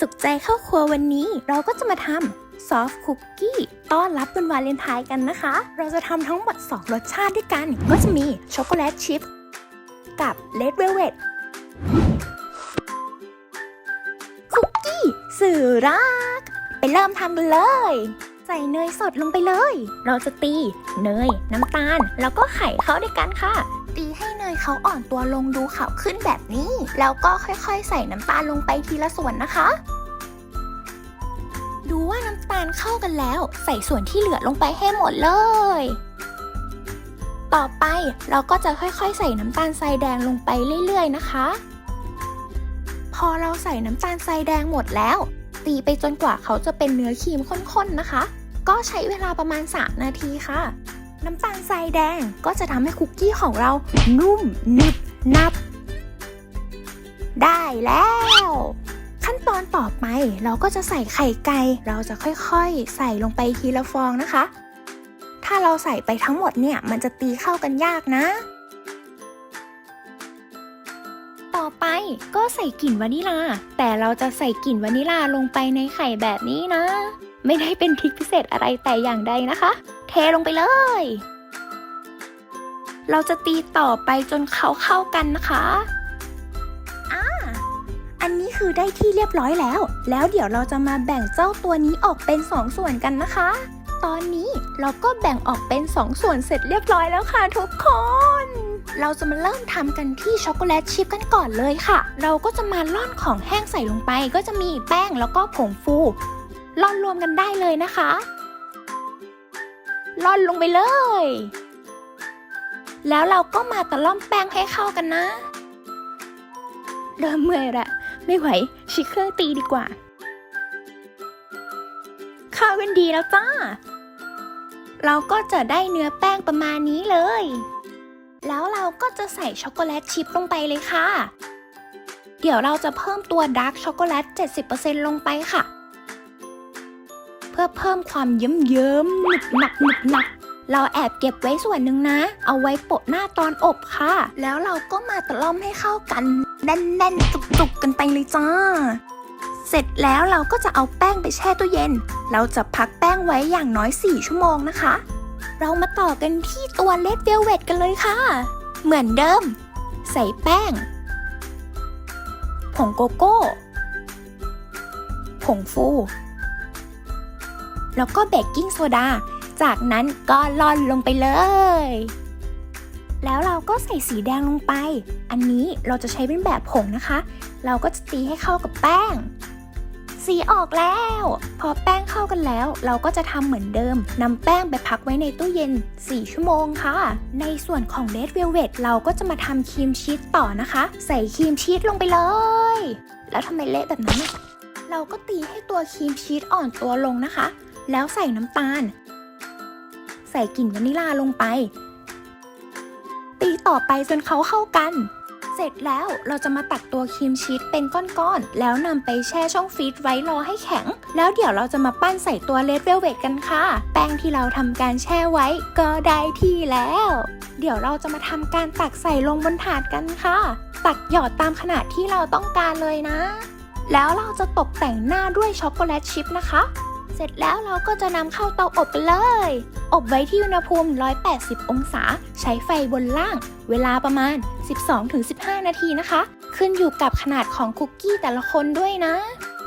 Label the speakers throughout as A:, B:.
A: สุขใจเข้าครัววันนี้ เราก็จะมาทำซอฟต์คุกกี้ต้อนรับวันวาเลนไทน์กันนะคะ เราจะทำทั้งหมด 2 รสชาติด้วยกัน ก็จะมีช็อกโกแลตชิพกับเลดเวลเวตคุกกี้สื่อรัก ไปเริ่มทำกันเลย ใส่เนยสดลงไปเลย เราจะตีเนย น้ำตาล แล้วก็ไข่เข้าด้วยกันค่ะ ตีให้เนยเขาอ่อนตัวลงดูขาวขึ้นแบบนี้ แล้วก็ค่อยๆ ใส่น้ำตาลลงไปทีละส่วนนะคะ ดูว่าน้ำตาลเข้ากันแล้ว ใส่ส่วนที่เหลือลงไปให้หมดเลย ต่อไปเราก็จะค่อยๆ ใส่น้ำตาลทรายแดงลงไปเรื่อยๆนะคะ พอเราใส่น้ำตาลทรายแดงหมดแล้ว ตีไปจนกว่าเขาจะเป็นเนื้อครีมข้นๆนะคะ ก็ใช้เวลาประมาณ3นาทีค่ะ น้ำตาลทรายแดงก็จะทำให้คุกกี้ของเรานุ่มหนึบนับ ได้แล้ว ขั้นตอนต่อไปเราก็จะใส่ไข่ไก่เราจะค่อยๆ ใส่ลงไปทีละฟองนะคะ ถ้าเราใส่ไปทั้งหมดเนี่ยมันจะตีเข้ากันยากนะ ต่อไปก็ใส่กลิ่นวานิลา แต่เราจะใส่กลิ่นวานิลาลงไปในไข่แบบนี้นะ ไม่ได้เป็นทริคพิเศษอะไรแต่อย่างใดนะคะ เทลงไปเลย เราจะตีต่อไปจนเขาเข้ากันนะคะอ่าอันนี้คือได้ที่เรียบร้อยแล้ว แล้วเดี๋ยวเราจะมาแบ่งเจ้าตัวนี้ออกเป็น2ส่วนกันนะคะ ตอนนี้เราก็แบ่งออกเป็น2ส่วนเสร็จเรียบร้อยแล้วค่ะทุกคนเราจะมาเริ่มทำกันที่ช็อกโกแลตชิพกันก่อนเลยค่ะ เราก็จะมาล่อนของแห้งใส่ลงไป ก็จะมีแป้งแล้วก็ผงฟูล่อนรวมกันได้เลยนะคะ ล่อนลงไปเลย แล้วเราก็มาตะล่อมแป้งให้เข้ากันนะ เริ่มเมื่อยละไม่ไหวชิคเครื่องตีดีกว่า เข้ากันดีแล้วจ้า เราก็จะได้เนื้อแป้งประมาณนี้เลย แล้วเราก็จะใส่ช็อกโกแลตชิพลงไปเลยค่ะ เดี๋ยวเราจะเพิ่มตัวดาร์กช็อกโกแลต 70%ลงไปค่ะ พื่อเพิ่มความเยิ้มๆหนึบหนักหนึบหนัก เราแอบเก็บไว้ส่วนหนึ่งนะ เอาไว้โปะหน้าตอนอบค่ะ แล้วเราก็มาตะล่อมให้เข้ากัน แน่นๆจุกๆกันไปเลยจ้า เสร็จแล้วเราก็จะเอาแป้งไปแช่ตู้เย็น เราจะพักแป้งไว้อย่างน้อย 4 ชั่วโมงนะคะ เรามาต่อกันที่ตัวเลดเวลเวตกันเลยค่ะ เหมือนเดิม ใส่แป้ง ผงโกโก้ ผงฟู แล้วก็เบกกิ้งโซดา จากนั้นก็ล่อนลงไปเลย แล้วเราก็ใส่สีแดงลงไป อันนี้เราจะใช้เป็นแบบผงนะคะ เราก็จะตีให้เข้ากับแป้ง สีออกแล้ว พอแป้งเข้ากันแล้ว เราก็จะทำเหมือนเดิมนำแป้งไปพักไว้ในตู้เย็น 4 ชั่วโมงค่ะ ในส่วนของ Red Velvet เราก็จะมาทำครีมชีสต่อนะคะ ใส่ครีมชีสลงไปเลย แล้วทำไมเละแบบนั้นเราก็ตีให้ตัวครีมชีสอ่อนตัวลงนะคะ แล้วใส่น้ำตาล ใส่กลิ่นวานิลาลงไป ตีต่อไปจนเขาเข้ากัน เสร็จแล้วเราจะมาตักตัวครีมชีสเป็นก้อนๆ แล้วนำไปแช่ช่องฟรีซไว้รอให้แข็ง แล้วเดี๋ยวเราจะมาปั้นใส่ตัวเลดเวลเวตกันค่ะ แป้งที่เราทำการแช่ไว้ก็ได้ที่แล้ว เดี๋ยวเราจะมาทำการตักใส่ลงบนถาดกันค่ะ ตักหยอดตามขนาดที่เราต้องการเลยนะแล้วเราจะตกแต่งหน้าด้วยช็อกโกแลตชิพนะคะ เสร็จแล้วเราก็จะนำเข้าเตาอบกันเลย อบไว้ที่อุณหภูมิ 180 องศา ใช้ไฟบนล่าง เวลาประมาณ 12-15 นาทีนะคะ ขึ้นอยู่กับขนาดของคุกกี้แต่ละคนด้วยนะ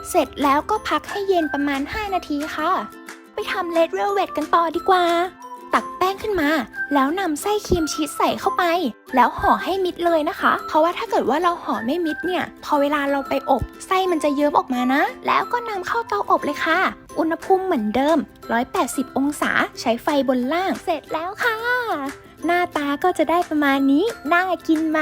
A: เสร็จแล้วก็พักให้เย็นประมาณ 5 นาทีค่ะ ไปทำเลดเวลเวดกันต่อดีกว่า ตักแป้งขึ้นมา แล้วนำไส้ครีมชีสใส่เข้าไป แล้วห่อให้มิดเลยนะคะ เพราะว่าถ้าเกิดว่าเราห่อไม่มิดเนี่ย พอเวลาเราไปอบไส้มันจะเยิ้มออกมานะ แล้วก็นำเข้าเตาอบเลยค่ะ อุณหภูมิเหมือนเดิม 180 องศา ใช้ไฟบนล่าง เสร็จแล้วค่ะ หน้าตาก็จะได้ประมาณนี้ น่ากินไหม